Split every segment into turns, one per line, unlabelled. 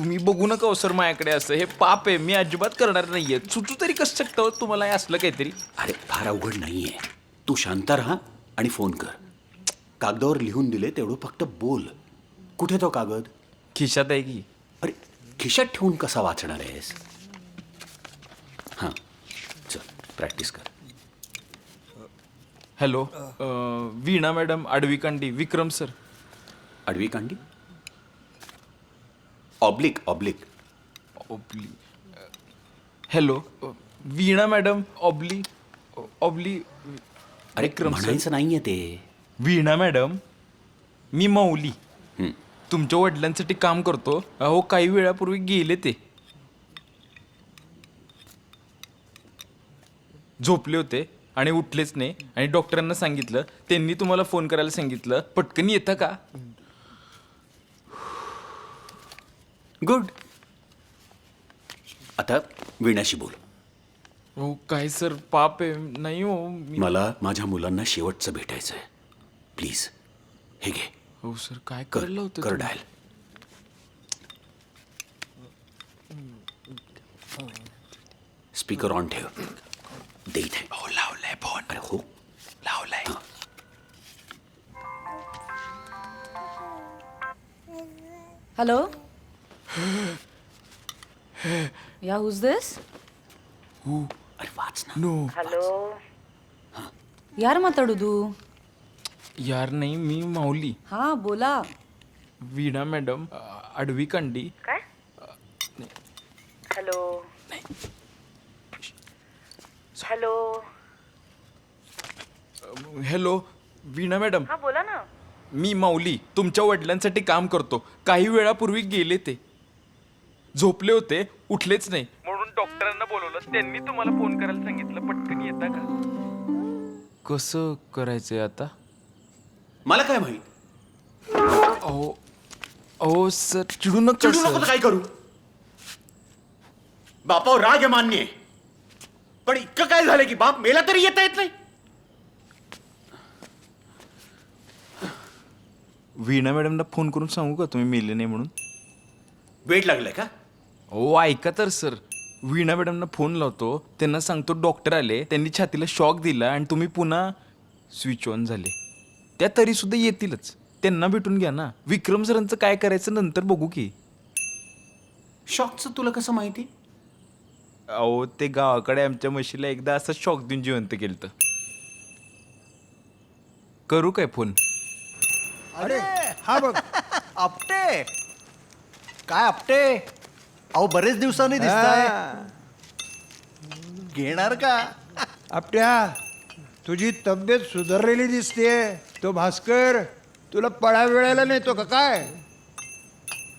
तुम्ही बघू नका हो सर माझ्याकडे असं. हे पाप आहे मी अजिबात करणार नाहीये. सुचू तरी कसं शकतं हो? तुम्हाला हे असलं काहीतरी?
अरे फार अवघड नाहीये. तू शांत राहा आणि फोन कर. कागदावर लिहून दिले तेवढं फक्त बोल. कुठे तो कागद?
खिशात आहे की.
अरे खिशात ठेवून कसा वाचणार आहेस? हां चल प्रॅक्टिस कर.
हॅलो अं, वीणा मॅडम आडवी कांडी विक्रम सर.
आडवी कांडी? ऑब्लिक ऑब्लिक
ऑब्ली हॅलो वीणा मॅडम ऑब्ली ऑब्ली
अरे
विक्रम सर
म्हणायचं नाहीये ते.
वीणा मॅडम मी मौली. तुमच्या वडिलांसाठी काम करतो. अहो काही वेळापूर्वी गेले ते. झोपले होते आणि उठलेच नाही. आणि डॉक्टरांना सांगितलं. त्यांनी तुम्हाला फोन करायला सांगितलं. पटकन येता का?
गुड. आता वीणाशी बोल.
हो काय सर पाप आहे. नाही हो मी
मला माझ्या मुलांना शेवटचं भेटायचं आहे. प्लीज हे घे.
हो सर काय
कर
करलं होतं
कर? डायल. स्पीकर ऑन ठेव. दे इथे
हो लावलाय फोन.
अरे हो.
लावलाय.
ಹಲೋ या हुज दिस
अरे वाच ना
नो
यार माताडू
यार नाही मी माऊली
हा बोला
वीणा मॅडम अ, आडवी कंडी
काय hello hello
hello Veena madam
हा बोला ना
मी माऊली तुमच्या वडिलांसाठी काम करतो काही वेळापूर्वी गेले ते झोपले होते उठलेच नाही. म्हणून डॉक्टरांना बोलवलं. त्यांनी तुम्हाला फोन करायला सांगितलं. पटकन येता का? कसं करायचंय आता?
मला काय माहीत?
अहो अहो सर चिडू नका
चिडू नको
सर.
काय करू? बापावर राग आहे मान्य. आहे. पण इतकं काय झालं की बाप मेला तरी येता येत नाही?
वीणा मॅडमला फोन करून सांगू का तुम्ही मेले नाही म्हणून?
वेट लागलाय का?
हो ऐका तर सर. वीणा मॅडमना फोन लावतो. त्यांना सांगतो डॉक्टर आले. त्यांनी छातीला शॉक दिला आणि तुम्ही पुन्हा स्विच ऑन झाले. त्या तरी सुद्धा येतीलच. त्यांना भेटून घ्या ना. विक्रम सरांचं काय करायचं नंतर बघू की.
शॉकचं तुला कसं माहिती?
अहो ते गावाकडे आमच्या म्हशीला एकदा असं शॉक देऊन जिवंत केलं करू काय फोन?
अरे हा बघ. आपटे. काय आपटे? अहो बरेच दिवसांनी दिसताय. घेणार का?
आपट्या तुझी तब्येत सुधारलेली दिसते तो भास्कर तुला पळा वेळायला नेतो का काय?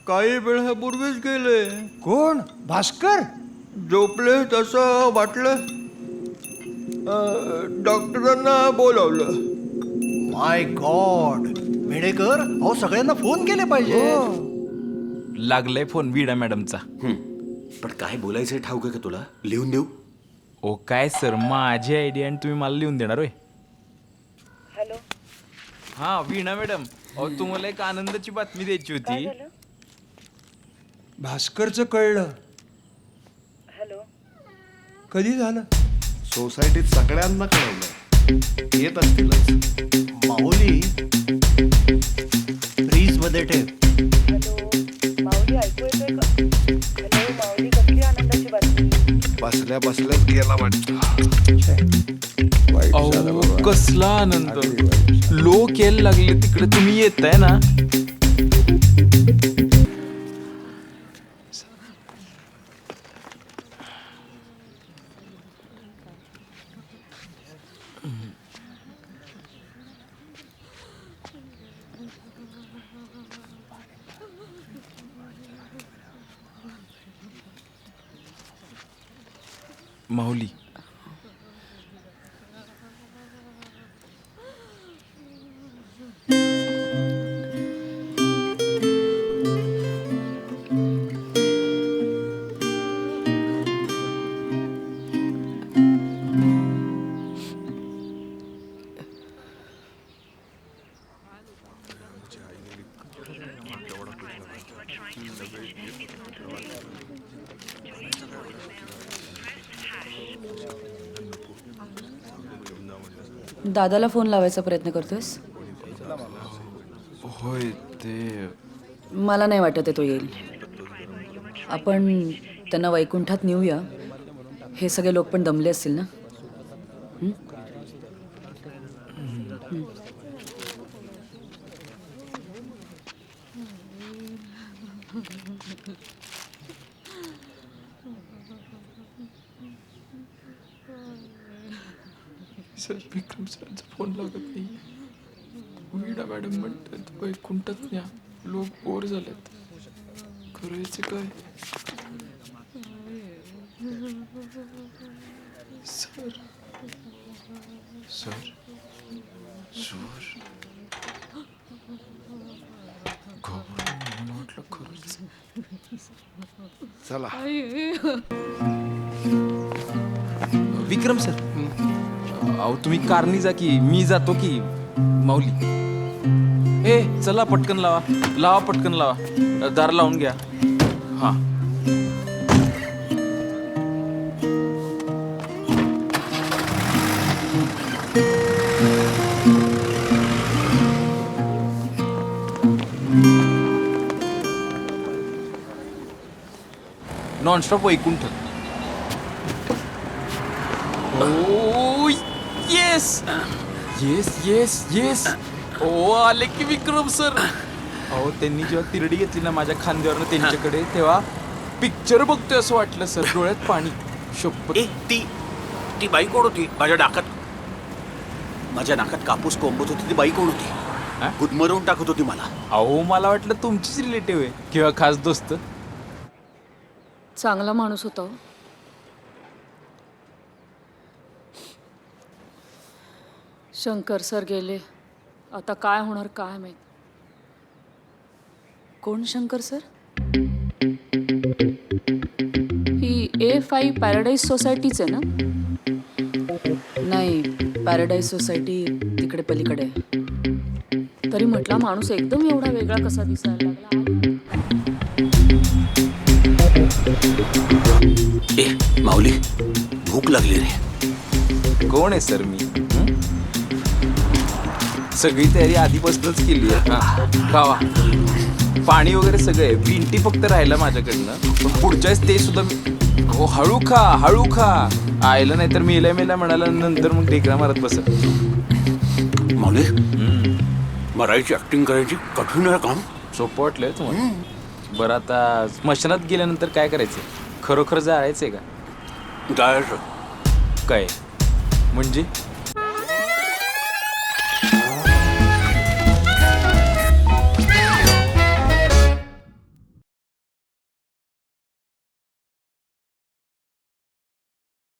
काही वेळापूर्वीच गेले.
कोण? भास्कर?
झोपले तसं वाटलं. अं, डॉक्टरांना बोलावलं. माय गॉड मेडेकर अहो सगळ्यांना फोन केले पाहिजे
लागलाय फोन वीणा मॅडमचा.
पण काय बोलायचंय ठाऊक आहे का तुला? लिहून देऊ?
ओ काय सर माझी आयडिया आणि तुम्ही मला लिहून देणार होय?
हॅलो.
हा वीणा मॅडम. अहो तुम्हाला एक आनंदाची बातमी द्यायची होती.
भास्करचं कळलं.
हॅलो.
कधी झालं?
सोसायटीत सगळ्यांना कळवलं येत असतीलच.
माऊली फ्रीजमध्ये ठेव.
बसल्या बसल्याच गेला वाटत.
कसला आनंद. लोक यायला लागले तिकडे तुम्ही येत आहे ना? माहुली
दादाला फोन लावायचा प्रयत्न करतोयस?
होय ते
मला नाही वाटत आहे तो येईल. आपण त्यांना वैकुंठात नेऊया. हे सगळे लोक पण दमले असतील ना?
सर विक्रम सरांचा फोन लागत नाही. वीडा मॅडम म्हणतात वैकुंठात न्या. लोक बोर झालेत. करायचं काय? सर. सर? सर? वाटलं खरंच.
चला.
विक्रम सर अहो तुम्ही कारणी जा की मी जातो की माऊली. ए चला पटकन लावा. लावा पटकन लावा. दार लावून घ्या. हा. नॉनस्टॉप वैकुंठ ओ येस येस येस येस ओ आले की विक्रम सर. अहो त्यांनी जेव्हा तिरडी घेतली ना माझ्या खांद्यावरनं त्यांच्याकडे तेव्हा पिक्चर बघतोय असं वाटलं सर. डोळ्यात पाणी.
ए ती ती बाई कोण होती? माझ्या नाकात. माझ्या नाकात कापूस कोंबत होती ती बाई कोण
हा?
होती गुदमरवून टाकत होती मला.
अहो मला वाटलं तुमचीच रिलेटिव्ह आहे. किंवा खास दोस्त.
चांगला माणूस होता हो. शंकर सर गेले. आता काय होणार काय माहीत. कोण शंकर सर? ही ए फाईव्ह पॅराडाईज सोसायटीच आहे ना? नाही पॅराडाईज सोसायटी तिकडे पलीकडे आहे. तरी म्हटला माणूस एकदम एवढा वेगळा कसा दिसायला लागला.
ए माऊली भूक लागली रे.
कोण आहे सर मी? सगळी तयारी आधीपासूनच केली आहे. हा, खावा पाणी वगैरे सगळं आहे. भिंटी फक्त राहिलं माझ्याकडनं. पण पुढच्या वेळेस ते सुद्धा मी- हो हळू खा हळू खा. आयलं नाही तर मेल्या मेल्या म्हणाला नंतर मग ढेकरा मारत बसत
माऊली मराठीची ऍक्टिंग करायची कठीण आहे काम.
सोपं वाटलंय तुम्हाला? बरं आता स्मशानात गेल्यानंतर काय करायचं? खरोखर जायचंय का?
जायचं
काय? म्हणजे?